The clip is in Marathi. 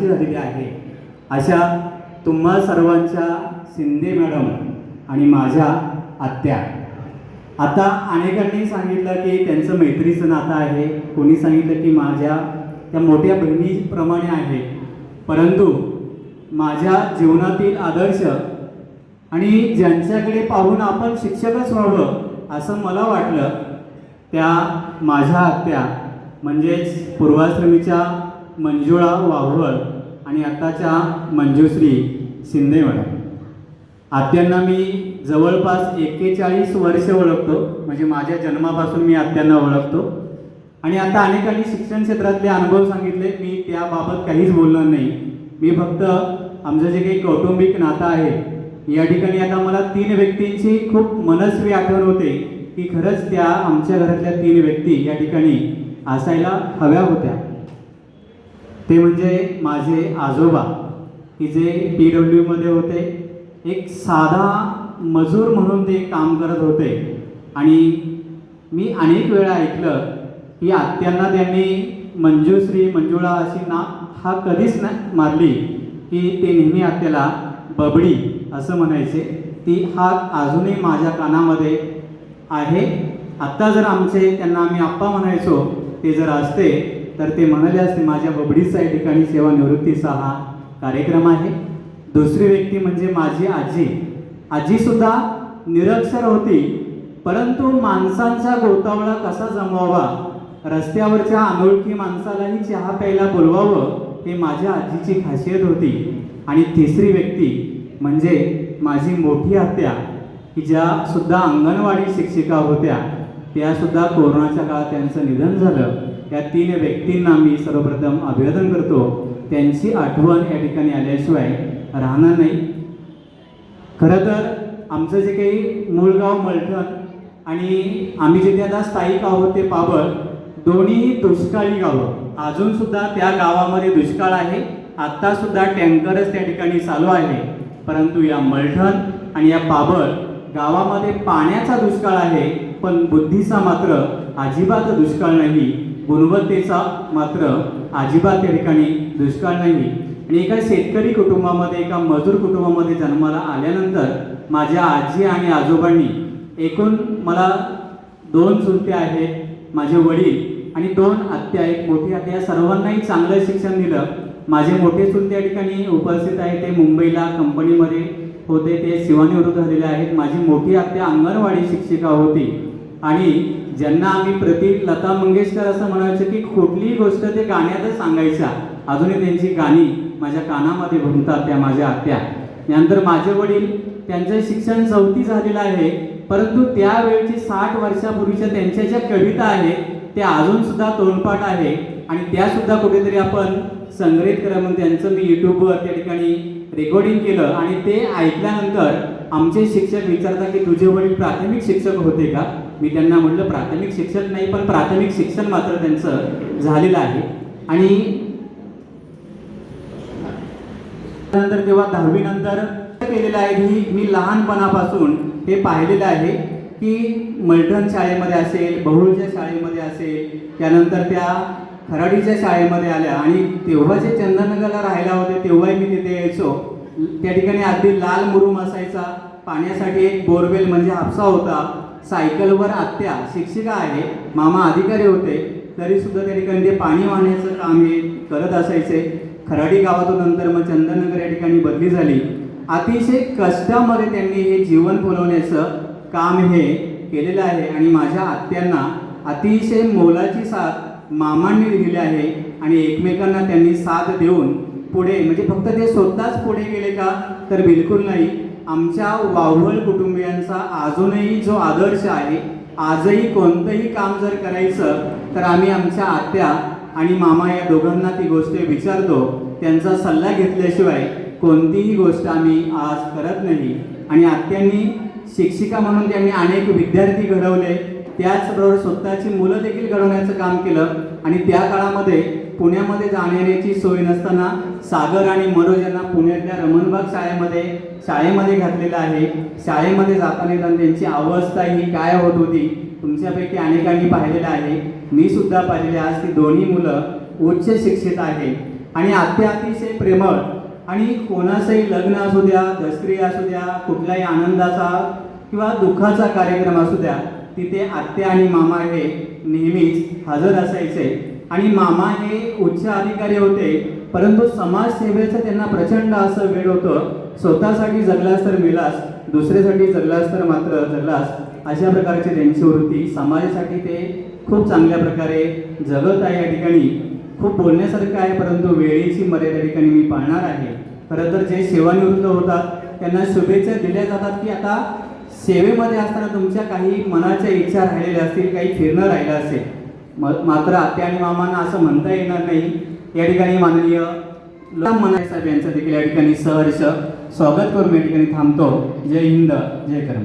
मोलाची झालेली आहे. अशा तुम्हा सर्वांच्या शिंदे मॅडम आणि माझ्या आत्या. आता अनेकांनी सांगितलं की त्यांचं मैत्रीचं नातं आहे. कोणी सांगितलं की माझ्या त्या मोठ्या बहिणीप्रमाणे आहे. परंतु माझ्या जीवनातील आदर्श आणि ज्यांच्याकडे पाहून आपण शिक्षकच व्हावं असं मला वाटलं त्या माझ्या आत्या म्हणजेच पूर्वाश्रमीच्या मंजुळा वाघवळ आणि आत्ताच्या मंजुश्री शिंदे मॅडम आत्यांना मी जवळपास एक्केचाळीस वर्ष ओळखतो. म्हणजे माझ्या जन्मापासून मी आत्यांना ओळखतो. आणि आता अनेकांनी शिक्षण क्षेत्रातले अनुभव सांगितले. मी त्याबाबत काहीच बोलणार नाही. मी फक्त आमचं जे काही कौटुंबिक नातं आहे या ठिकाणी आता मला तीन व्यक्तींची खूप मनस्वी आठवण होते की खरंच त्या आमच्या घरातल्या तीन व्यक्ती या ठिकाणी असायला हव्या होत्या. ते म्हणजे माझे आजोबा की जे पी डब्ल्यूमध्ये होते. एक साधा मजूर म्हणून ते काम करत होते. आणि मी अनेक वेळा ऐकलं की आत्यांना त्यांनी मंजूश्री मंजुळा अशी ना हा कधीच ना मारली की ते नेहमी आत्याला बबडी असं म्हणायचे. ती हा अजूनही माझ्या कानामध्ये आहे. आत्ता जर आमचे त्यांना आम्ही आप्पा म्हणायचो ते जर असते तर ते म्हणाले असते माझ्या बबडीचा या ठिकाणी सेवानिवृत्तीचा हा कार्यक्रम आहे. दुसरी व्यक्ती म्हणजे माझी आजी. आजीसुद्धा निरक्षर होती परंतु माणसांचा गोतावळा कसा जमवावा? रस्त्यावरच्या अनोळखी माणसालाही चहा प्यायला बोलवावं हे माझ्या आजीची खासियत होती. आणि तिसरी व्यक्ती म्हणजे माझी मोठी आत्या. की ज्या सुद्धा अंगणवाडी शिक्षिका होत्या. त्यासुद्धा कोरोनाच्या काळात त्यांचं निधन झालं. या तीन व्यक्तींना मी सर्वप्रथम अभिवादन करतो. त्यांची आठवण या ठिकाणी आल्याशिवाय राहणार नाही. खरं तर आमचं जे काही मूळ गाव मलठण आणि आम्ही जिथे आता स्थायिक आहोत ते पाबळ दोन्ही दुष्काळी गावं. अजून सुद्धा त्या गावामध्ये दुष्काळ आहे. आत्तासुद्धा टँकरच त्या ठिकाणी चालू आहे. परंतु या मलठण आणि या पाबळ गावामध्ये पाण्याचा दुष्काळ आहे पण बुद्धीचा मात्र अजिबात दुष्काळ नाही. गुणवत्तेचा मात्र अजिबात त्या ठिकाणी दुष्काळ नाही. आणि एका शेतकरी कुटुंबामध्ये एका मजूर कुटुंबामध्ये जन्माला आल्यानंतर माझ्या आजी आणि आजोबांनी एकूण मला दोन चुलते आहेत माझे वडील आणि दोन आत्या एक मोठी आत्या या सर्वांनाही चांगलं शिक्षण दिलं. माझे मोठे चुलते या ठिकाणी उपस्थित आहे ते मुंबईला कंपनीमध्ये होते ते सेवानिवृत्त झालेले आहेत. माझी मोठी आत्या अंगणवाडी शिक्षिका होती. आणि ज्यांना आम्ही प्रति लता मंगेशकर असं म्हणायचं की कुठलीही गोष्ट ते गाण्यातच सांगायच्या. अजूनही त्यांची गाणी माझ्या कानामध्ये घुमतात त्या माझ्या आत्या. यानंतर माझे वडील त्यांचं शिक्षण चौथी झालेलं आहे. परंतु त्यावेळची साठ वर्षापूर्वीच्या त्यांच्या ज्या कविता आहेत त्या अजूनसुद्धा तोंडपाठ आहे. आणि त्यासुद्धा कुठेतरी आपण संग्रहित करा म्हणून त्यांचं मी युट्यूबवर त्या ठिकाणी रेकॉर्डिंग केलं आणि ते ऐकल्यानंतर आमचे शिक्षक विचारतात की तुझे वडील प्राथमिक शिक्षक होते का? मी त्यांना म्हटलं प्राथमिक शिक्षक नाही पण प्राथमिक शिक्षण मात्र त्यांचं झालेलं आहे. आणि नंतर तेव्हा दहावी नंतर केलेलं आहे की मी लहानपणापासून हे पाहिलेलं आहे की मल्टन शाळेमध्ये असेल बहुळच्या शाळेमध्ये असेल त्यानंतर त्या खराडीच्या शाळेमध्ये आल्या आणि तेव्हा जे चंदनगरला राहायला होते तेव्हाही मी तिथे यायचो. त्या ठिकाणी अगदी लाल मुरुम असायचा. पाण्यासाठी एक बोरवेल म्हणजे हापसा होता. सायकलवर आत्या शिक्षिका आहे मामा अधिकारी होते. तरीसुद्धा त्या ठिकाणी ते पाणी वाहण्याचं काम हे करत असायचे. खराडी गावातून नंतर मग चंदननगर या ठिकाणी बदली झाली. अतिशय कष्टामध्ये त्यांनी हे जीवन फुलवण्याचं काम हे केलेलं आहे. आणि माझ्या आत्यांना अतिशय मोलाची साथ मामांनी लिहिले आहे आणि एकमेकांना त्यांनी साथ देऊन पुढे म्हणजे फक्त ते स्वतःच पुढे गेले का? तर बिलकुल नाही. आमच्या वावळ कुटुंबियांचा अजूनही जो आदर्श आहे आजही कोणतंही काम जर करायचं तर आम्ही आमच्या आत्या आणि मामा या दोघांना ती गोष्ट विचारतो. त्यांचा सल्ला घेतल्याशिवाय कोणतीही गोष्ट आम्ही आज करत नाही. आणि आत्यांनी शिक्षिका म्हणून त्यांनी अनेक विद्यार्थी घडवले. त्याचबरोबर स्वतःची मुलं देखील घडवण्याचं काम केलं. आणि त्या काळामध्ये पुण्यामध्ये जाण्याची सोय नसताना सागर आणि मनोज यांना पुण्यातल्या रमणबाग शाळेमध्ये शाळेमध्ये घातलेलं आहे. शाळेमध्ये जाताना येताना त्यांची अवस्था ही काय होत होती तुमच्यापैकी अनेकांनी पाहिलेलं आहे. मी सुद्धा पाहिलेले आज ती दोन्ही मुलं उच्च शिक्षित आहे आणि अत्या अतिशय प्रेमळ आणि कोणाचंही लग्न असू द्या दसरी असू द्या कुठल्याही आनंदाचा किंवा दुःखाचा कार्यक्रम असू द्या तिथे आत्या आणि मामा हे नेहमीच हजर असायचे. आणि मामा हे उच्च अधिकारी होते परंतु समाजसेवेचं त्यांना प्रचंड असं वेळ होतं. स्वतःसाठी जगलास तर मिळास दुसऱ्यासाठी जगलास तर मात्र जगलास अशा प्रकारची त्यांची वृत्ती समाजासाठी ते खूप चांगल्या प्रकारे जगत आहे या ठिकाणी. खूप बोलण्यासारखं आहे परंतु वेळेची मर्यादा ठिकाणी मी पाळणार आहे. खरं तर जे सेवानिवृत्त होतात त्यांना शुभेच्छा दिल्या जातात की आता सेवेमध्ये असताना तुमच्या काही मनाच्या इच्छा राहिलेल्या असतील काही फिरणं राहिलं असेल. म मात्र आत्या आणि मामांना असं म्हणता येणार नाही. या ठिकाणी माननीय मनाय साहेब यांचं देखील या ठिकाणी सहर्ष स्वागत करून या ठिकाणी थांबतो. जय हिंद जय कर्म.